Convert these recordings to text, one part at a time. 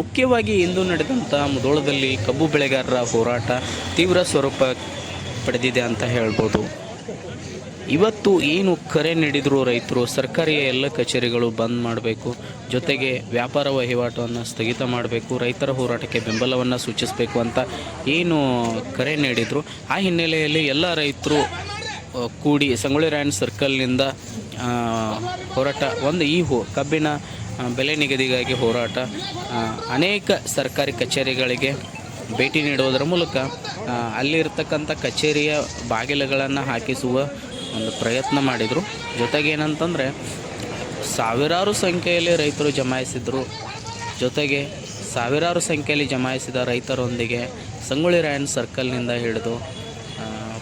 ಮುಖ್ಯವಾಗಿ ಇಂದು ನಡೆದಂಥ ಮುದೋಳದಲ್ಲಿ ಕಬ್ಬು ಬೆಳೆಗಾರರ ಹೋರಾಟ ತೀವ್ರ ಸ್ವರೂಪ ಪಡೆದಿದೆ ಅಂತ ಹೇಳ್ಬೋದು. ಇವತ್ತು ಏನು ಕರೆ ನೀಡಿದ್ರು ರೈತರು? ಸರ್ಕಾರಿ ಎಲ್ಲ ಕಚೇರಿಗಳು ಬಂದ್ ಮಾಡಬೇಕು. ಜೊತೆಗೆ ವ್ಯಾಪಾರ ವಹಿವಾಟವನ್ನು ಸ್ಥಗಿತ ಮಾಡಬೇಕು. ರೈತರ ಹೋರಾಟಕ್ಕೆ ಬೆಂಬಲವನ್ನು ಸೂಚಿಸಬೇಕು ಅಂತ ಏನು ಕರೆ ನೀಡಿದರು? ಆ ಹಿನ್ನೆಲೆಯಲ್ಲಿ ಎಲ್ಲ ರೈತರು ಕೂಡಿ ಸಂಗೊಳ್ಳಿ ರಾಯಣ್ಣ ಸರ್ಕಲ್ನಿಂದ ಹೋರಾಟ, ಒಂದು ಈ ಹೋ, ಕಬ್ಬಿನ ಬೆಲೆ ನಿಗದಿಗಾಗಿ ಹೋರಾಟ. ಅನೇಕ ಸರ್ಕಾರಿ ಕಚೇರಿಗಳಿಗೆ ಭೇಟಿ ನೀಡುವುದರ ಮೂಲಕ ಅಲ್ಲಿರ್ತಕ್ಕಂಥ ಕಚೇರಿಯ ಬಾಗಿಲುಗಳನ್ನು ಹಾಕಿಸುವ ಒಂದು ಪ್ರಯತ್ನ ಮಾಡಿದರು. ಜೊತೆಗೆ ಏನಂತಂದರೆ, ಸಾವಿರಾರು ಸಂಖ್ಯೆಯಲ್ಲಿ ರೈತರು ಜಮಾಯಿಸಿದರು. ಜೊತೆಗೆ ಸಾವಿರಾರು ಸಂಖ್ಯೆಯಲ್ಲಿ ಜಮಾಯಿಸಿದ ರೈತರೊಂದಿಗೆ ಸಂಗೊಳ್ಳಿ ರಾಯನ್ ಸರ್ಕಲ್ನಿಂದ ಹಿಡಿದು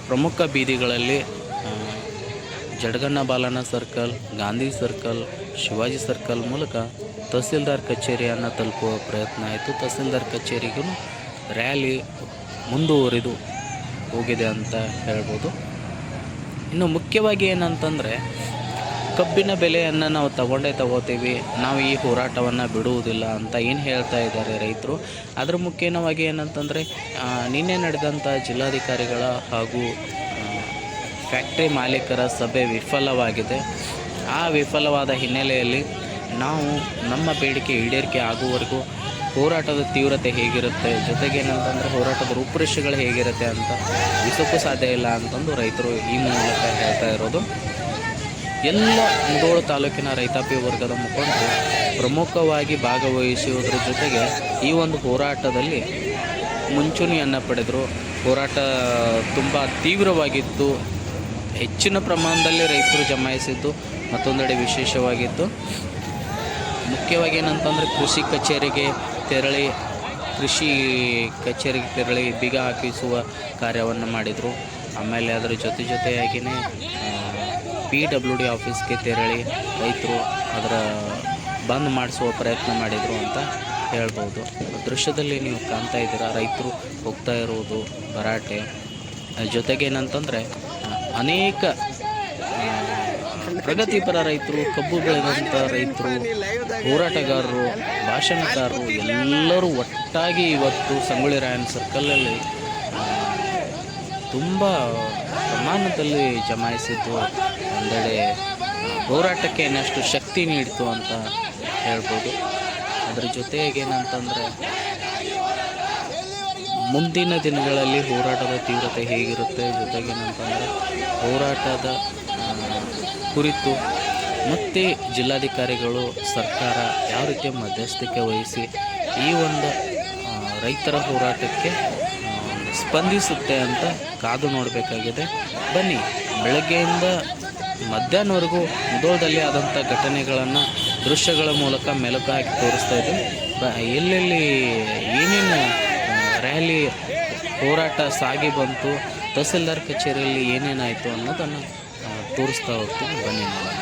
ಪ್ರಮುಖ ಬೀದಿಗಳಲ್ಲಿ ಜಡಗಣ್ಣ ಬಾಲನ circle, Gandhi circle, Shivaji circle ಮೂಲಕ ತಹಸೀಲ್ದಾರ್ ಕಚೇರಿಯನ್ನು ತಲುಪುವ ಪ್ರಯತ್ನ ಆಯಿತು. ತಹಸೀಲ್ದಾರ್ ಕಚೇರಿಗೂ ರ್ಯಾಲಿ ಮುಂದುವರಿದು ಹೋಗಿದೆ ಅಂತ ಹೇಳ್ಬೋದು. ಇನ್ನು ಮುಖ್ಯವಾಗಿ ಏನಂತಂದರೆ, ಕಬ್ಬಿನ ಬೆಲೆಯನ್ನು ನಾವು ತಗೊಂಡೇ ತಗೋತೀವಿ, ನಾವು ಈ ಹೋರಾಟವನ್ನು ಬಿಡುವುದಿಲ್ಲ ಅಂತ ಏನು ಹೇಳ್ತಾ ಇದ್ದಾರೆ ರೈತರು. ಅದರ ಮುಖ್ಯವಾಗಿ ಏನಂತಂದರೆ ನಿನ್ನೆ ನಡೆದಂಥ ಜಿಲ್ಲಾಧಿಕಾರಿಗಳ ಹಾಗೂ ಫ್ಯಾಕ್ಟ್ರಿ ಮಾಲೀಕರ ಸಭೆ ವಿಫಲವಾಗಿದೆ. ಆ ವಿಫಲವಾದ ಹಿನ್ನೆಲೆಯಲ್ಲಿ ನಾವು ನಮ್ಮ ಬೇಡಿಕೆ ಈಡೇರಿಕೆ ಆಗುವವರೆಗೂ ಹೋರಾಟದ ತೀವ್ರತೆ ಹೇಗಿರುತ್ತೆ, ಜೊತೆಗೆ ಏನಂತಂದರೆ ಹೋರಾಟದ ರೂಪುರೇಷೆಗಳು ಹೇಗಿರುತ್ತೆ ಅಂತ ವಿಸಕ್ಕೂ ಸಾಧ್ಯ ಇಲ್ಲ ಅಂತಂದು ರೈತರು ಈ ಮೂಲಕ ಹೇಳ್ತಾ ಇರೋದು. ಎಲ್ಲ ಮುಗೋಳು ತಾಲೂಕಿನ ರೈತಾಪಿ ವರ್ಗದ ಮುಖಂಡರು ಪ್ರಮುಖವಾಗಿ ಭಾಗವಹಿಸುವುದರ ಜೊತೆಗೆ ಈ ಒಂದು ಹೋರಾಟದಲ್ಲಿ ಮುಂಚೂಣಿಯನ್ನು ಪಡೆದರು. ಹೋರಾಟ ತುಂಬ ತೀವ್ರವಾಗಿತ್ತು. ಹೆಚ್ಚಿನ ಪ್ರಮಾಣದಲ್ಲಿ ರೈತರು ಜಮಾಯಿಸಿದ್ದು ಮತ್ತೊಂದೆಡೆ ವಿಶೇಷವಾಗಿತ್ತು ಮುಖ್ಯವಾಗಿ ಏನಂತಂದರೆ ಕೃಷಿ ಕಚೇರಿಗೆ ತೆರಳಿ, ಕೃಷಿ ಕಚೇರಿಗೆ ತೆರಳಿ ಬೀಗ ಹಾಕಿಸುವ ಕಾರ್ಯವನ್ನು ಮಾಡಿದರು. ಆಮೇಲೆ ಅದರ ಜೊತೆ ಜೊತೆಯಾಗಿಯೇ ಪಿ ಡಬ್ಲ್ಯೂ ಡಿ ಆಫೀಸ್ಗೆ ತೆರಳಿ ರೈತರು ಅದರ ಬಂದ್ ಮಾಡಿಸುವ ಪ್ರಯತ್ನ ಮಾಡಿದರು ಅಂತ ಹೇಳ್ಬೋದು. ದೃಶ್ಯದಲ್ಲಿ ನೀವು ಕಾಣ್ತಾ ಇದ್ದೀರಾ, ರೈತರು ಹೋಗ್ತಾ ಇರುವುದು ಭರಾಟೆ ಜೊತೆಗೆ ಏನಂತಂದರೆ ಅನೇಕ ಪ್ರಗತಿಪರ ರೈತರು, ಕಬ್ಬು ಬೆಳೆದಂಥ ರೈತರು, ಹೋರಾಟಗಾರರು, ಭಾಷಣಕಾರರು ಎಲ್ಲರೂ ಒಟ್ಟಾಗಿ ಇವತ್ತು ಸಂಗೊಳ್ಳಿ ರಾಯನ್ ಸರ್ಕಲಲ್ಲಿ ತುಂಬ ಪ್ರಮಾಣದಲ್ಲಿ ಜಮಾಯಿಸಿದ್ದು ಒಂದೆಡೆ ಹೋರಾಟಕ್ಕೆ ಇನ್ನಷ್ಟು ಶಕ್ತಿ ನೀಡಿತು ಅಂತ ಹೇಳ್ಬೋದು. ಅದ್ರ ಜೊತೆಗೆ ಏನಂತಂದರೆ ಮುಂದಿನ ದಿನಗಳಲ್ಲಿ ಹೋರಾಟದ ತೀವ್ರತೆ ಹೇಗಿರುತ್ತೆ ಜೊತೆಗೆ ಏನಂತಂದರೆ ಹೋರಾಟದ ಕುರಿತು ಮತ್ತೆ ಜಿಲ್ಲಾಧಿಕಾರಿಗಳು, ಸರ್ಕಾರ ಯಾವ ರೀತಿ ಮಧ್ಯಸ್ಥಿಕೆ ವಹಿಸಿ ಈ ಒಂದು ರೈತರ ಹೋರಾಟಕ್ಕೆ ಸ್ಪಂದಿಸುತ್ತೆ ಅಂತ ಕಾದು ನೋಡಬೇಕಾಗಿದೆ. ಬನ್ನಿ, ಬೆಳಗ್ಗೆಯಿಂದ ಮಧ್ಯಾಹ್ನವರೆಗೂ ಮುದೋಳದಲ್ಲಿ ಆದಂಥ ಘಟನೆಗಳನ್ನು ದೃಶ್ಯಗಳ ಮೂಲಕ ಮೆಲುಕು ಹಾಕಿ ತೋರಿಸ್ತಾ ಇದ್ದೀನಿ. ಎಲ್ಲೆಲ್ಲಿ ಏನೇನು ರ್ಯಾಲಿ ಹೋರಾಟ ಸಾಗಿ ಬಂತು ತಹಸೀಲ್ದಾರ್ ಕಚೇರಿಯಲ್ಲಿ ಏನೇನಾಯಿತು ಅನ್ನೋದನ್ನು ತೋರಿಸ್ತಾ ಹೋಗ್ತೀನಿ. ಬನ್ನಿ ನೋಡೋಣ.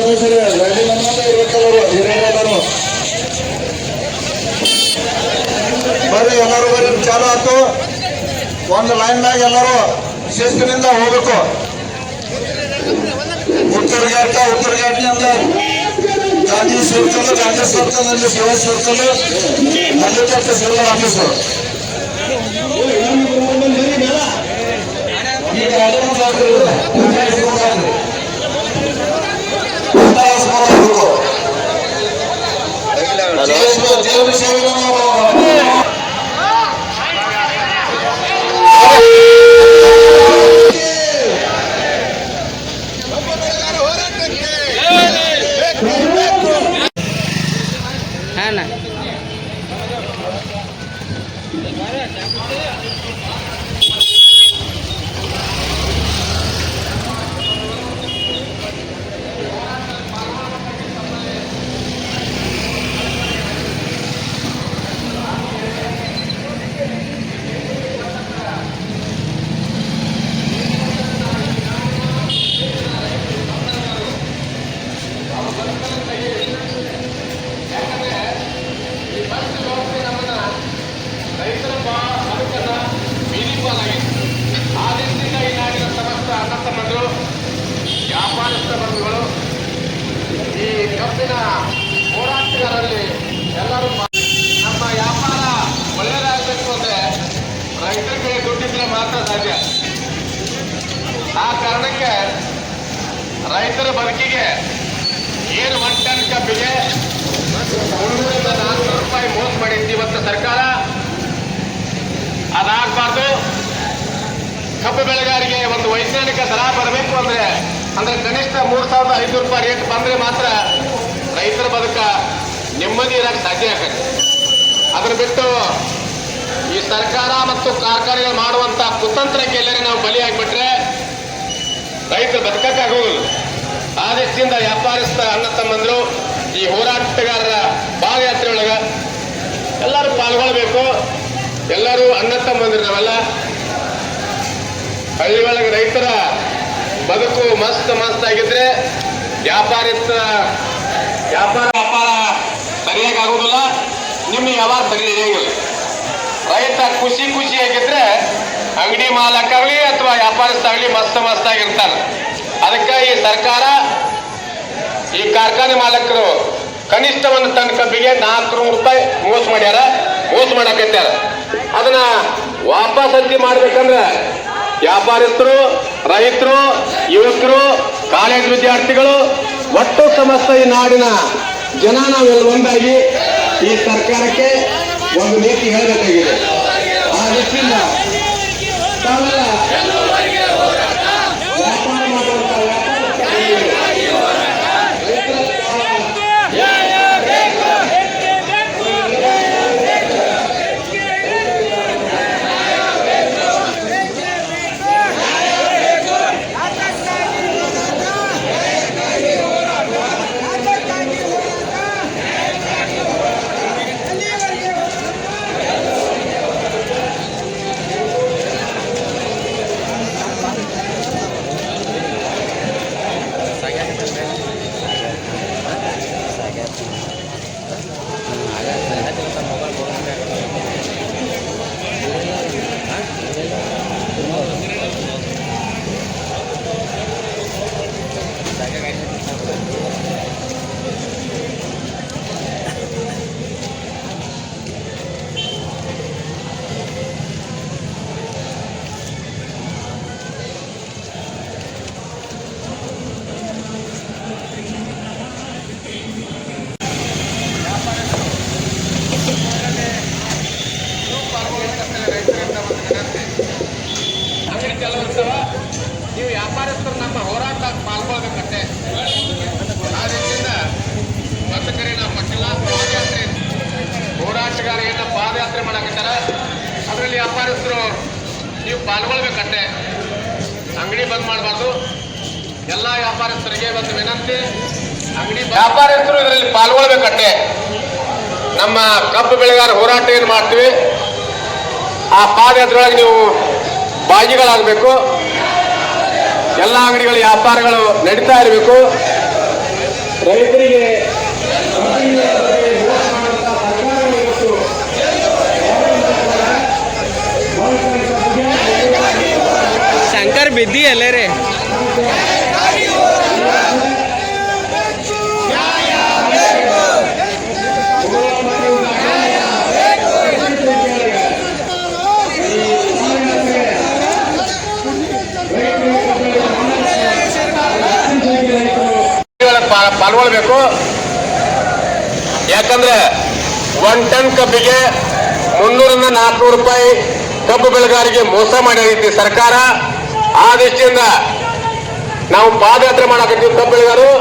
ಸದಸ್ಯರು ರೆಡಿ ನಮ್ಮಲ್ಲೇ ಇರ್ಬೇಕಲ್ಲರು ಹಿರಿಯರೆಲ್ಲರೂ ಬರ್ರಿ, ಎಲ್ಲರೂ ಬರ್ರಿ, ಚಾಲು ಆಯ್ತು. ಒಂದು ಲೈನ್ದಾಗ ಎಲ್ಲರೂ ಶಿಸ್ತಿನಿಂದ ಹೋಗ್ಬೇಕು. ಉತ್ತರ ಘಾಟ ಉತ್ತರ ಘಾಟಿನಿಂದ ಗಾಂಧಿ ಸರ್ಕಲ್ ಗಾಂಧಿ ಸರ್ಕಲ್ ಅಲ್ಲಿ ಶಿವ ಸರ್ಕಲ್ ತಕ್ಕ ಸರ್ಕಲ್ ಆಫೀಸು ಈ ಗಾಡಿ ಮುಂದಾಗ್ರಿ ಈ ಗಾಡಿ ಮುಂದಾಗ್ರಿ ಹಾಂ ರೈತರ ಬದುಕನ್ನ ಬೀದಿಪಾಲಾಗಿದೆ ಆ ರೀತಿಯಿಂದ ಈ ನಾಡಿನ ಸಮಸ್ತ ಅನ್ನ ತಮ್ಮಂದರು ವ್ಯಾಪಾರಸ್ಥ ಬಂಧುಗಳು ಈ ಕಬ್ಬಿನ ಹೋರಾಟಗಾರರಲ್ಲಿ ಎಲ್ಲರೂ ಮಾ- ನಮ್ಮ ವ್ಯಾಪಾರ ಒಳ್ಳೆಯದಾಗಬೇಕು ಅಂದ್ರೆ ರೈತರ ಕೈ ದುಡ್ಡಿದ್ರೆ ಮಾತ್ರ ಸಾಧ್ಯ ಆ ಕಾರಣಕ್ಕೆ ರೈತರ ಬದುಕಿಗೆ ಏನು ಒನ್ ಟನ್ ಕಬ್ಬಿಗೆ ಮುನ್ನೂರಿಂದ ನಾಲ್ಕು ರೂಪಾಯಿ ಮೋಸ ಮಾಡಿತ್ತು ಇವತ್ತು ಸರ್ಕಾರ. ಅದಾಗಬಾರ್ದು. ಕಬ್ಬು ಬೆಳೆಗಾರಿಗೆ ಒಂದು ವೈಜ್ಞಾನಿಕ ದರ ಬರಬೇಕು ಅಂದ್ರೆ ಅಂದ್ರೆ ಕನಿಷ್ಠ ಮೂರ್ ಸಾವಿರದ ಐನೂರು ರೂಪಾಯಿ ರೇಟ್ ಬಂದ್ರೆ ಮಾತ್ರ ರೈತರ ಬದುಕ ನೆಮ್ಮದಿ ಇರಕ್ಕೆ ಸಾಧ್ಯ ಆಗತ್ತೆ ಅದ್ರ ಬಿಟ್ಟು ಈ ಸರ್ಕಾರ ಮತ್ತು ಕಾರ್ಖಾನೆಗಳು ಮಾಡುವಂತ ಕುತಂತ್ರಕ್ಕೆ ಎಲ್ಲರೂ ನಾವು ಬಲಿಯಾಗ್ಬಿಟ್ರೆ ರೈತರು ಬದುಕಕ್ಕಾಗೋದಿಲ್ಲ. ಆ ದೃಷ್ಟಿಯಿಂದ ವ್ಯಾಪಾರಸ್ಥ ಅಣ್ಣ ತಮ್ಮಂದ್ರು, ಈ ಹೋರಾಟಗಾರರ ಭಾಗಯಾತ್ರೆಯೊಳಗ ಎಲ್ಲರೂ ಪಾಲ್ಗೊಳ್ಬೇಕು. ಎಲ್ಲರೂ ಅಣ್ಣ ತಮ್ಮಂದಿರ್ತಾವಲ್ಲ ಹಳ್ಳಿ ಒಳಗೆ ರೈತರ ಬದುಕು ಮಸ್ತ್ ಮಸ್ತ್ ಆಗಿದ್ರೆ ವ್ಯಾಪಾರಸ್ಥ ವ್ಯಾಪಾರ ವ್ಯಾಪಾರ ಸರಿಯಾಗಿ ಆಗೋದಿಲ್ಲ. ನಿಮ್ಮ ವ್ಯವಹಾರ ಸರಿ ನಡೆಯಂಗಿಲ್ಲ ರೈತ ಖುಷಿ ಖುಷಿಯಾಗಿದ್ರೆ ಅಂಗಡಿ ಮಾಲಕ್ಕಾಗ್ಲಿ ಅಥವಾ ವ್ಯಾಪಾರಸ್ಥ ಆಗ್ಲಿ ಮಸ್ತ್ ಮಸ್ತ್ ಆಗಿರ್ತಾನೆ. ಅದಕ್ಕೆ ಈ ಸರ್ಕಾರ ಈ ಕಾರ್ಖಾನೆ ಮಾಲಕರು ಕನಿಷ್ಠ ಒಂದು ಕಬ್ಬಿಗೆ ನಾಲ್ಕು ನೂರು ರೂಪಾಯಿ ಮೋಸ ಮಾಡ್ಯಾರ, ಮೋಸ ಮಾಡಕತ್ಯಾರ. ಅದನ್ನ ವಾಪಸ್ ಹಂಚಿ ಮಾಡ್ಬೇಕಂದ್ರೆ ವ್ಯಾಪಾರಸ್ಥರು ರೈತರು, ಯುವಕರು, ಕಾಲೇಜ್ ವಿದ್ಯಾರ್ಥಿಗಳು ಒಟ್ಟು ಸಮಸ್ತ ಈ ನಾಡಿನ ಜನ ನಾವೆಲ್ಲ ಒಂದಾಗಿ ಈ ಸರ್ಕಾರಕ್ಕೆ ಒಂದು ನೀತಿ ಹೇಳಬೇಕಾಗಿದೆ. ಆ ದೃಷ್ಟಿಯಿಂದ ತಾವೆಲ್ಲ ಅಂಗಡಿ ಚಲೋ ನೀವು ವ್ಯಾಪಾರಸ್ಥರು ನಮ್ಮ ಹೋರಾಟ ಪಾಲ್ಗೊಳ್ಬೇಕಂತೆ. ಆ ರೀತಿಯಿಂದ ವರ್ತಕರೇ ನಮ್ಮ ಪಟ್ಟಿಲ್ಲ ಪಾದಯಾತ್ರೆ ಹೋರಾಟಗಾರ ಏನೋ ಪಾದಯಾತ್ರೆ ಮಾಡಕತ್ತಾರ. ಅದರಲ್ಲಿ ವ್ಯಾಪಾರಸ್ಥರು ನೀವು ಪಾಲ್ಗೊಳ್ಬೇಕಂತೆ. ಅಂಗಡಿ ಬಂದ್ ಮಾಡಬಾರ್ದು. ಎಲ್ಲ ವ್ಯಾಪಾರಸ್ಥರಿಗೆ ಒಂದು ವಿನಂತಿ. ಅಂಗಡಿ ವ್ಯಾಪಾರಸ್ಥರು ಇದರಲ್ಲಿ ಪಾಲ್ಗೊಳ್ಬೇಕಂತೆ. ನಮ್ಮ ಕಬ್ಬು ಬೆಳೆಗಾರ ಹೋರಾಟ ಏನು ಮಾಡ್ತೀವಿ? ಆ ಪಾದಯಾತ್ರೆಯೊಳಗೆ ನೀವು ಭಾಗಿಗಳಾಗಬೇಕು. ಎಲ್ಲ ಅಂಗಡಿಗಳ ವ್ಯಾಪಾರಗಳು ನಡೀತಾ ಇರಬೇಕು. ರೈತರಿಗೆ ಶಂಕರ್ ಬಿದ್ದಿ ಅಲ್ಲೇ ರೀ ಪಾ- ಪಾಲ್ಗೊಳ್ಬೇಕು ಯಾಕಂದ್ರೆ ಒನ್ ಟನ್ ಕಬ್ಬಿಗೆ ಮುನ್ನೂರಿಂದ ನಾಲ್ಕುನೂರು ರೂಪಾಯಿ ಕಬ್ಬು ಬೆಳೆಗಾರರಿಗೆ ಮೋಸ ಮಾಡೈತಿ ಸರ್ಕಾರ ಆ ದೃಷ್ಟಿಯಿಂದ ನಾವು ಪಾದಯಾತ್ರೆ ಮಾಡಕತ್ತೀವಿ ಕಬ್ಬು ಬೆಳೆಗಾರರು.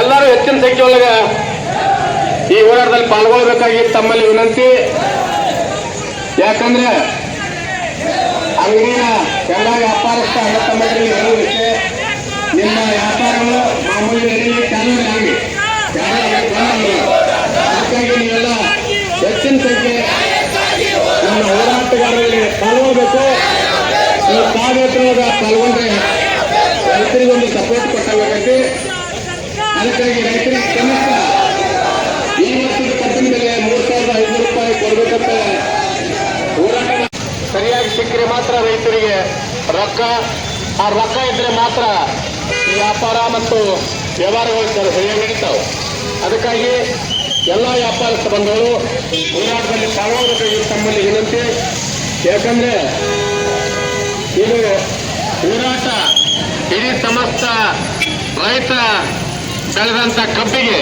ಎಲ್ಲರೂ ಹೆಚ್ಚಿನ ಸಂಖ್ಯೆ ಒಳಗೆ ಈ ಹೋರಾಟದಲ್ಲಿ ಪಾಲ್ಗೊಳ್ಬೇಕಾಗಿ ತಮ್ಮಲ್ಲಿ ವಿನಂತಿ. ಯಾಕಂದ್ರೆ ಅಂಗಡಿನ ಎಲ್ಲ ವ್ಯಾಪಾರಸ್ಥ ಅಣ್ಣ ತಮ್ಮಂದಿರಲ್ಲಿ ಹೇಳುವುದಕ್ಕೆ ನಿಮ್ಮ ವ್ಯಾಪಾರಗಳು ಮಾಮೂಲಿ ನಡೀಲಿ ಚಾಲನೆ ಸಂಖ್ಯೆ ನಮ್ಮ ಹೋರಾಟಗಾರರಲ್ಲಿ ಪಾಲ್ಗೊಳ್ಬೇಕು. ಈ ಕಾರ್ಯಕ್ರಮದ ಪಾಲ್ಗೊಂಡ್ರೆ ರೈತರಿಗೊಂದು ಸಪೋರ್ಟ್ ಕೊಟ್ಟಾಗೈತಿ ಅದಕ್ಕಾಗಿ ರೈತರಿಗೆ ಕನಿಷ್ಠ ಈ ವರ್ಷದ ಕಬ್ಬಿನ ಬೆಲೆ ಮೂರು ಸಾವಿರದ ಐನೂರು ರೂಪಾಯಿ ಕೊಡಬೇಕಂತ ಹೋರಾಟ ಸರಿಯಾಗಿ ಸಿಕ್ಕರೆ ಮಾತ್ರ ರೈತರಿಗೆ ರೊಕ್ಕ. ಆ ರೊಕ್ಕ ಇದ್ರೆ ಮಾತ್ರ ವ್ಯಾಪಾರ ಮತ್ತು ವ್ಯವಹಾರಗಳು ಸರ್ ಸರಿಯಾಗಿ ನಡೀತಾವೆ. ಅದಕ್ಕಾಗಿ ಎಲ್ಲ ವ್ಯಾಪಾರಸ್ಥ ಬಂಧುಗಳು ಹೋರಾಟದಲ್ಲಿ ಪಾಲ್ಗೊಳ್ಳಬೇಕಾಗಿ ತಮ್ಮಲ್ಲಿ ವಿನಂತಿ ಯಾಕಂದ್ರೆ ಇದು ಹೋರಾಟ ಇಡೀ ಸಮಸ್ತ ರೈತ ಬೆಳೆದಂತ ಕಬ್ಬಿಗೆ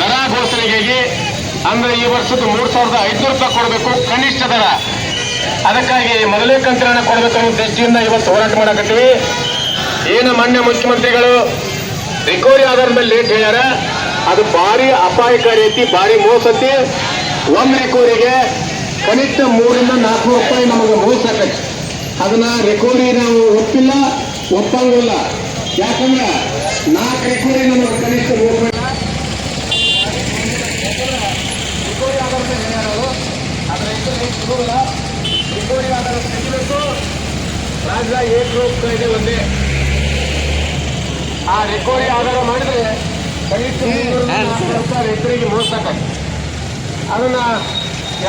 ದರ ಘೋಷಣೆಗಾಗಿ ಅಂದ್ರೆ ಈ ವರ್ಷದ ಮೂರು ಸಾವಿರದ ಐದುನೂರು ರೂಪಾಯಿ ಕೊಡಬೇಕು, ಕನಿಷ್ಠ ದರ. ಅದಕ್ಕಾಗಿ ಮೊದಲೇ ಕಂತಿನ ಕೊಡಬೇಕು ಅನ್ನೋ ದೃಷ್ಟಿಯಿಂದ ಇವತ್ತು ಹೋರಾಟ ಮಾಡಕತ್ತೀವಿ. ಏನು ಮಾನ್ಯ ಮುಖ್ಯಮಂತ್ರಿಗಳು ರಿಕವರಿ ಆಧಾರದ ಮೇಲೆ ಲೇಟ್ ಹೇಳ್ಯಾರ. ಅದು ಭಾರಿ ಅಪಾಯಕಾರಿ ಐತಿ, ಭಾರಿ ಮೋಸ ಐತಿ. ಒಂದ್ ರಿಕವರಿಗೆ ಕನಿಷ್ಠ ಮೂರಿಂದ ನಾಲ್ಕು ರೂಪಾಯಿ ನಮಗೆ ಮೋಸ ಆಗತ್ತೆ ಅದನ್ನ ರಿಕೋರಿ ನಾವು ಒಪ್ಪಿಲ್ಲ ಒಪ್ಪಂಗಿಲ್ಲ ಯಾಕಂದ್ರೆ ನಾಲ್ಕು ರಿಕೋರಿ ನಮಗೆ ಕನಿಷ್ಠ ಮೂರು ರೂಪಾಯಿ ರಾಜ್ಯ ಏಕರೂಪ ಕಾಯ್ದೆ ಒಂದೇ ಆ ರೆಕಾರ್ಡಿ ಆಧಾರ ಮಾಡಿದ್ರೆ ಕನಿಷ್ಠ ರೈತರಿಗೆ ಅದನ್ನು ಅದನ್ನ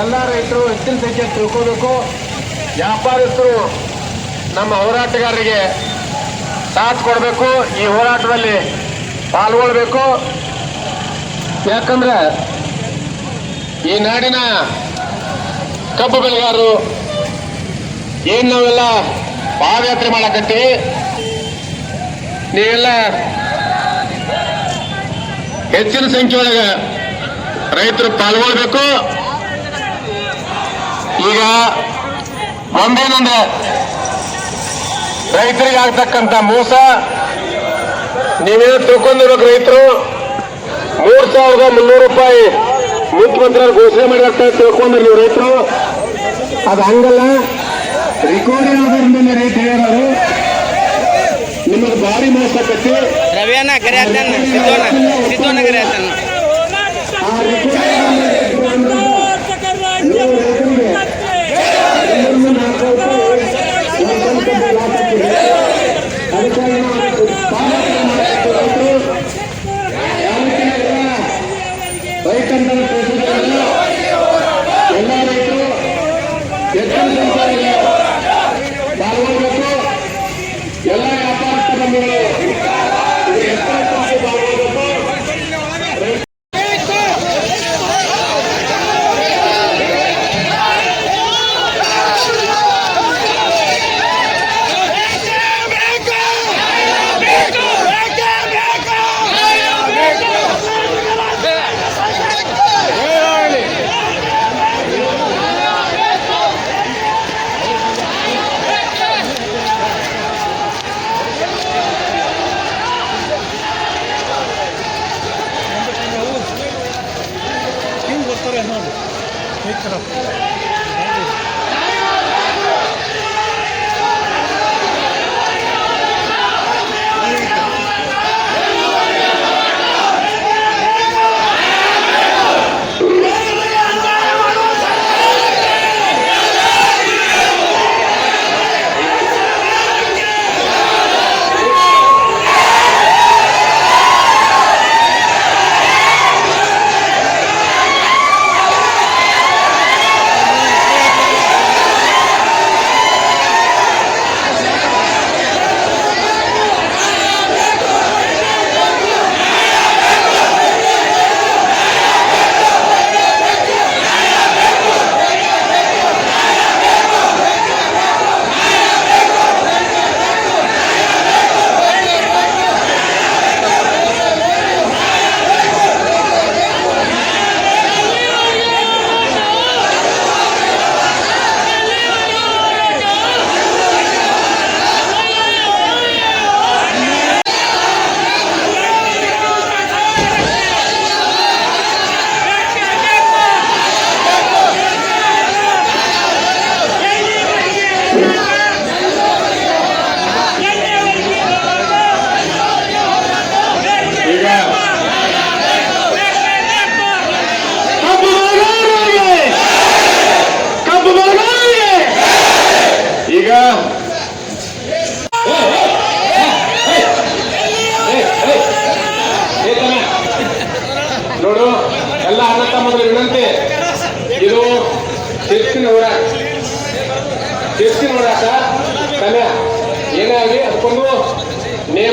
ಎಲ್ಲ ರೈತರು ಹೆಚ್ಚಿನ ಸಂಖ್ಯೆ ತಿಳ್ಕೋಬೇಕು. ವ್ಯಾಪಾರಸ್ಥರು ನಮ್ಮ ಹೋರಾಟಗಾರರಿಗೆ ಸಾಥ್ ಕೊಡಬೇಕು. ಈ ಹೋರಾಟದಲ್ಲಿ ಪಾಲ್ಗೊಳ್ಬೇಕು. ಯಾಕಂದ್ರೆ ಈ ನಾಡಿನ ಕಬ್ಬು ಬೆಳೆಗಾರರು ಏನ್ ನಾವೆಲ್ಲ ಪಾದಯಾತ್ರೆ ಮಾಡಕತ್ತೀವಿ? ನೀವೆಲ್ಲ ಹೆಚ್ಚಿನ ಸಂಖ್ಯೆ ಒಳಗೆ ರೈತರು ಪಾಲ್ಗೊಳ್ಬೇಕು. ಈಗ ಒಂದೇನಂದ್ರೆ ರೈತರಿಗೆ ಆಗ್ತಕ್ಕಂಥ ಮೋಸ. ನೀವೇನು ತಿಳ್ಕೊಂಡಿರ್ಬೇಕು ರೈತರು. ಮೂರ್ ಸಾವಿರದ ಮುನ್ನೂರು ರೂಪಾಯಿ ಮುಖ್ಯಮಂತ್ರಿ ಘೋಷಣೆ ಮಾಡಿರ್ತಾರೆ ತಿಳ್ಕೊಂಡ್ರಿ ನೀವು ರೈತರು. ಅದು ಹಂಗಲ್ಲ. ರೆಕಾರ್ಡ್ ಇರೋದ್ರಿಂದ ರೈತರು ಹೇಳೋರು. ನಿಮಗೆ ಭಾರಿ ಮೋಸ ಆಕತಿ ರವಿಯನ್ನ ಕರೆ ಆತನ ಸಿದ್ದೋನ ಸಿದ್ದೋನ ಕರೆ ಆತನ ಅದಕ್ಕಾಗಿ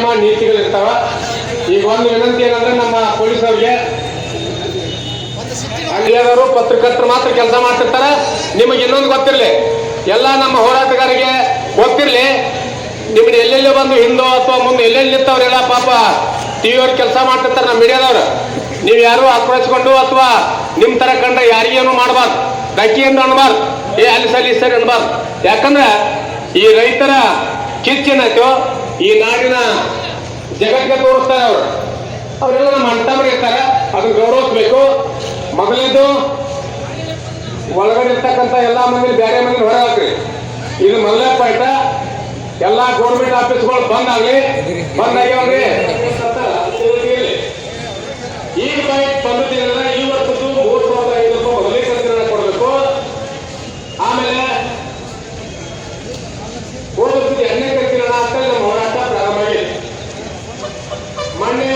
ನಿಯಮ ನೀತಿಗಳು ಇರ್ತಾವ ಈಗ ಒಂದು ವಿನಂತಿ ಏನಂದ್ರೆ ನಮ್ಮ ಪೊಲೀಸ್ ಅವರಿಗೆ ಅಂಗಡಿಯವರು ಪತ್ರಕರ್ತರು ಮಾತ್ರ ಕೆಲಸ ಮಾಡ್ತಿರ್ತಾರ. ನಿಮಗೆ ಇನ್ನೊಂದು ಗೊತ್ತಿರಲಿ, ಎಲ್ಲ ನಮ್ಮ ಹೋರಾಟಗಾರರಿಗೆ ಗೊತ್ತಿರಲಿ ನಿಮ್ಗೆ ಎಲ್ಲೆಲ್ಲಿ ಬಂದು ಹಿಂದೋ ಅಥವಾ ಮುಂದೆ ಎಲ್ಲೆಲ್ಲಿ ನಿಂತವ್ರೆಲ್ಲ ಪಾಪ ಟಿವಿಯವ್ರು ಕೆಲಸ ಮಾಡ್ತಿರ್ತಾರೆ ನಮ್ಮ ಮೀಡಿಯಾದವ್ರು. ನೀವು ಯಾರು ಆಕ್ರೋಶಗೊಂಡು ಅಥವಾ ನಿಮ್ಮ ತರ ಕಂಡ ಯಾರಿಗೇನು ಮಾಡಬಾರ್ದು. ಧಕ್ಕಿಯಿಂದ ಅನ್ಬಾರ್ದು ಏ ಅಲ್ಲಿ ಸರಿ ಇಲ್ಲಿ ಸರಿ ಅನ್ಬಾರ್ದು ಯಾಕಂದ್ರೆ ಈ ರೈತರ ಕಿಚ್ಚೇನಾಯ್ತು ಈ ನಾಡಿನ ಜಗತ್ತಿಗೆ ತೋರಿಸ್ತಾರೆ ಅವರು. ಅವರೆಲ್ಲ ನಮ್ಮ ಅಣ್ತಮ್ಮರು ಇರ್ತಾರೆ ಅದನ್ನ ಗೌರವಿಸ್ಬೇಕು ಮೊದಲಿದ್ದು ಒಳಗಡೆ ಇರ್ತಕ್ಕಂಥ ಎಲ್ಲ ಮಂದಿ ಬೇರೆ ಮಂದಿ ಹೊರ ಹಾಕ್ರಿ. ಇದು ಮೊದಲೇ ಪಾಯಿಂಟ್ ಎಲ್ಲ ಗೌರ್ಮೆಂಟ್ ಆಫೀಸ್ಗಳು ಬಂದ್ ಆಗ್ಲಿ ಬಂದ್ ಆಗ್ಯಾವ್ರಿ ಈಗ ಪಾಯಿಂಟ್ ಬಂದಿದ್ದೀರಲ್ಲ ಈ ವರ್ಷದ್ದು ಮೂರು ಸಾವಿರದ ಐದು ರೂಪಾಯಿ ಮೊದಲೇ ಕೊಡಬೇಕು. ಆಮೇಲೆ ಹೋದ ವರ್ಷದ ಎಣ್ಣೆ ಕಂತಿನ ಅಂತ ನಮ್ಮ ಹೋರಾಟ ಪ್ರಾರಂಭ ಆಗಿದೆ ಮೊನ್ನೆ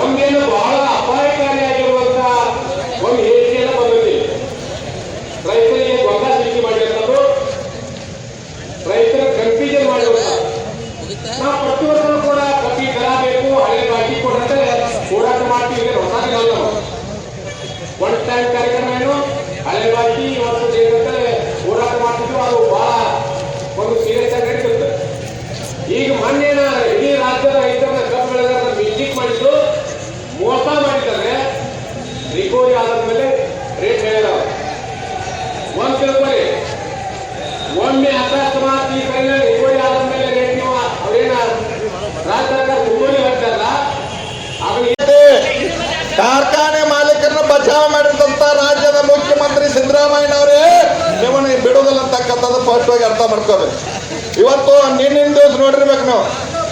ಒಂದೇನು ಬಹಳ ಅಪಾಯಕಾರಿಯಾಗಿರುವಂತ ಒಂದು ಹೇಳಿಕೆಯನ್ನು ಬಂದಿದೆ ರೈತರಿಗೆ ಗೊಂದಲ ಸೃಷ್ಟಿ ಮಾಡಿರುವಂಥದ್ದು ರೈತರ ಕನ್ಫ್ಯೂಷನ್ ಮಾಡಿರುವಂತ ನಾವು ಪ್ರತಿ ವರ್ಷ ಕೂಡ ಕಪ್ಪಿ ದರ ಬೇಕು ಹಳೆ ಬಾಕಿ ಕೊಡಂತೆ ಹೋರಾಟ ಮಾಡ್ತೀವಿ ಇದು ಹೊಸದಿಲ್ಲ ನಾವು ಒನ್ ಟೈಮ್ ಕಾರ್ಯಕ್ರಮ ಏನು ಹಳೆ ಬಾಕಿ ಈ ವರ್ಷದ ಏನಂತೆ ಹೋರಾಟ ಮಾಡ್ತಿದ್ವಿ ಅದು ಬಹಳ ಒಂದು ಸೀರಿಯಸ್ ಆಗಿ ನಡೀತಿತ್ತು ಈಗ ಮೊನ್ನೆನ ಇಡೀ ರಾಜ್ಯದ ರೈತರನ್ನ ಕಬ್ಬು ಬೆಳೆಗಾರರ ಮೀಟಿಂಗ್ ಮಾಡಿದ್ದು ಮೋಸ ಮಾಡಿದ್ದಾರೆ ರಿಕವರಿ ಆದ್ಮೇಲೆ ರೇಟ್ ಹೇಳಿದಾವ ಒಂದ್ ತಿಳ್ಕೊಳ್ಳಿ ಒಮ್ಮೆ ಅಕಸ್ಮಾತ್ ಈ ಕಡೆ ರಿಕವರಿ ಆದ್ಮೇಲೆ ರೇಟ್ ನೀವು ಅವ್ರೇನ ರಾಜ್ಯ ಸರ್ಕಾರ ರಿಕವರಿ ಹೇಳ್ತಾರಲ್ಲ ಅದನ್ನ ಕಾರ್ಖಾನೆ ಮಾಲೀಕರನ್ನ ಬಚಾವ್ ಮಾಡಿದಂತ ರಾಜ್ಯದ ಮುಖ್ಯಮಂತ್ರಿ ಸಿದ್ದರಾಮಯ್ಯನವರೇ, ನಿಮ್ಮನ್ನ ಬಿಡುವುದಿಲ್ಲ ಅಂತಕ್ಕಂಥದ್ದು ಸ್ಪಷ್ಟವಾಗಿ ಅರ್ಥ ಮಾಡ್ಕೋಬೇಕು. ಇವತ್ತು ನಿನ್ನಿನ ದಿವಸ ನೋಡಿರ್ಬೇಕು ನಾವು.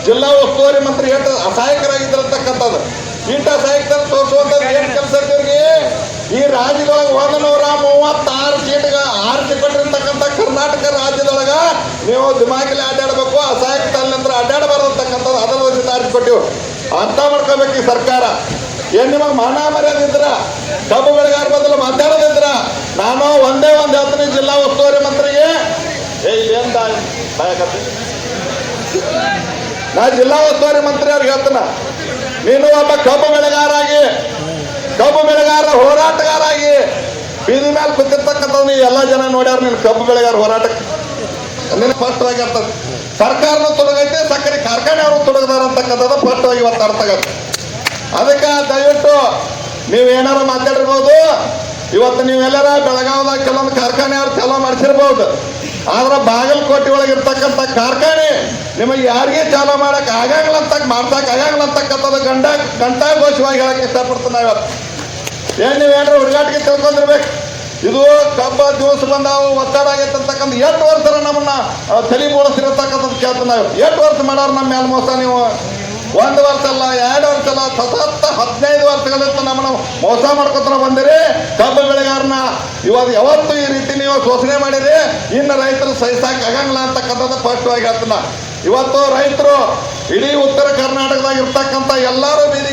ಜಿಲ್ಲಾ ಉಸ್ತುವಾರಿ ಮಂತ್ರಿ ಎಷ್ಟು ಅಸಹಾಯಕರಾಗಿದ್ದಿರತಕ್ಕಂಥದ್ದು ಇಂಥ ಅಸಹಾಯಕರ ತೋರಿಸುವಂಥದ್ದು ಏನ್ ಕೆಲಸ ಇವ್ರಿಗೆ? ಈ ರಾಜ್ಯದೊಳಗೆ ಒಂದು ಮೂವತ್ತಾರು ಸೀಟ್ಗ ಆರ್ಜಿ ಕೊಟ್ಟಿರ್ತಕ್ಕಂಥ ಕರ್ನಾಟಕ ರಾಜ್ಯದೊಳಗ ನೀವು ದಿಮಾಗಿಲಿ ಅಡ್ಡಾಡಬೇಕು ಅಸಹಾಯಕ ನಂತರ ಅಡ್ಡಾಡಬಾರ್ದು ಅಂತಕ್ಕಂಥದ್ದು ಅದರ ಆರಿಸಿ ಕೊಟ್ಟಿವು ಅರ್ಥ ಮಾಡ್ಕೋಬೇಕು ಈ ಸರ್ಕಾರ. ಏನ್ ನಿಮಗೆ ಮಾನ ಮರ್ಯಾದಿದ್ರ ಕಬ್ಬು ಬೆಳೆಗಾರ ಬದಲು ಮಾತಾಡೋದಿದ್ರ ನಾನು ಒಂದೇ ಒಂದು ಹೇಳ್ತೀನಿ ಜಿಲ್ಲಾ ಉಸ್ತುವಾರಿ ಮಂತ್ರಿಗೆ ಏ ಬಾಯ್ ಬಾಯಕತ್ತಿ. ನಾ ಜಿಲ್ಲಾ ಉಸ್ತುವಾರಿ ಮಂತ್ರಿ ಅವ್ರಿಗೆ ಹೇಳ್ತನ? ನೀನು ಒಬ್ಬ ಕಬ್ಬು ಬೆಳೆಗಾರಾಗಿ, ಕಬ್ಬು ಬೆಳೆಗಾರ ಹೋರಾಟಗಾರಾಗಿ ಬೀದಿ ಮೇಲೆ ಕೂತಿರ್ತಕ್ಕಂಥ ಎಲ್ಲ ಜನ ನೋಡ್ಯಾರ ನೀನು ಕಬ್ಬು ಬೆಳೆಗಾರ ಹೋರಾಟಕ್ಕೆ. ಫಸ್ಟ್ ಆಗಿರ್ತದೆ ಸರ್ಕಾರನ ತೊಡಗೈತೆ, ಸಕ್ಕರೆ ಕಾರ್ಖಾನೆಯವರು ತೊಡಗದಾರ ಅಂತಕ್ಕಂಥದ್ದು ಸ್ಪಷ್ಟವಾಗಿ ಇವತ್ತು ಅರ್ಥ ಆಗತ್ತೆ. ಅದಕ್ಕೆ ದಯವಿಟ್ಟು ನೀವು ಏನಾರು ಮಾತಾಡಿರ್ಬೋದು, ಇವತ್ತು ನೀವೆಲ್ಲರ ಬೆಳಗಾವದಾಗ ಕೆಲವೊಂದು ಕಾರ್ಖಾನೆ ಅವ್ರು ಚಾಲೂ ಮಾಡಿಸಿರ್ಬೋದು ಆದ್ರೆ ಬಾಗಲಕೋಟೆ ಒಳಗೆ ಇರ್ತಕ್ಕಂಥ ಕಾರ್ಖಾನೆ ನಿಮಗೆ ಯಾರಿಗೆ ಚಾಲೂ ಮಾಡಕ್ ಆಗಂಗಿಲ್ಲ ಅಂತ ಮಾಡ್ಸಕ್ ಆಗಂಗಿಲ್ಲ ಅಂತಕ್ಕಂಥದ್ದು ಗಂಡ ಗಂಟಾಘೋಷವಾಗಿ ಹೇಳಕ್ ಇಷ್ಟಪಡ್ತೀನಿ ಇವತ್ತು ಏನ್ ನೀವೇನ್ರ ಹುಡುಗಾಟಿಗೆ ತಿಳ್ಕೊಂಡಿರ್ಬೇಕು? ಇದು ಕಬ್ಬ ದಿವಸ ಬಂದಾವು ಒತ್ತಡ ಆಗೈತೆ ಅಂತಕ್ಕಂಥ ಎಷ್ಟು ವರ್ಷ ನಮ್ಮನ್ನ ತಲೆ ಬೋಳಿಸಿರ್ತಕ್ಕಂಥದ್ದು ಕೇಳ್ತೀನಿ ನಾವು ಎಷ್ಟು ವರ್ಷ ಮಾಡೋರು ನಮ್ಮ ಮೇಲೆ ಮೋಸ ನೀವು. ಒಂದು ವರ್ಷ ಅಲ್ಲ ಎರಡು ವರ್ಷ ಅಲ್ಲ ಸತತ ಹದಿನೈದು ವರ್ಷಗಳಿಂದ ನಮ್ಮನ್ನು ಮೋಸ ಮಾಡ್ಕೊತಾರ ಬಂದಿರಿ. ಕಬ್ಬು ಬೆಳೆಗಾರನ ಇವತ್ತು ಯಾವತ್ತು ಈ ರೀತಿ ನೀವು ಶೋಷಣೆ ಮಾಡಿರಿ, ಇನ್ನು ರೈತರು ಸಹಿಸಾಕ ಆಗಂಗಿಲ್ಲ ಅಂತಕ್ಕಂಥದ್ದು ಸ್ಪಷ್ಟವಾಗಿ ಹೇಳ್ತೀನಿ. ಇವತ್ತು ರೈತರು ಇಡೀ ಉತ್ತರ ಕರ್ನಾಟಕದಾಗ ಇರ್ತಕ್ಕಂಥ ಎಲ್ಲರೂ ಬೀದಿ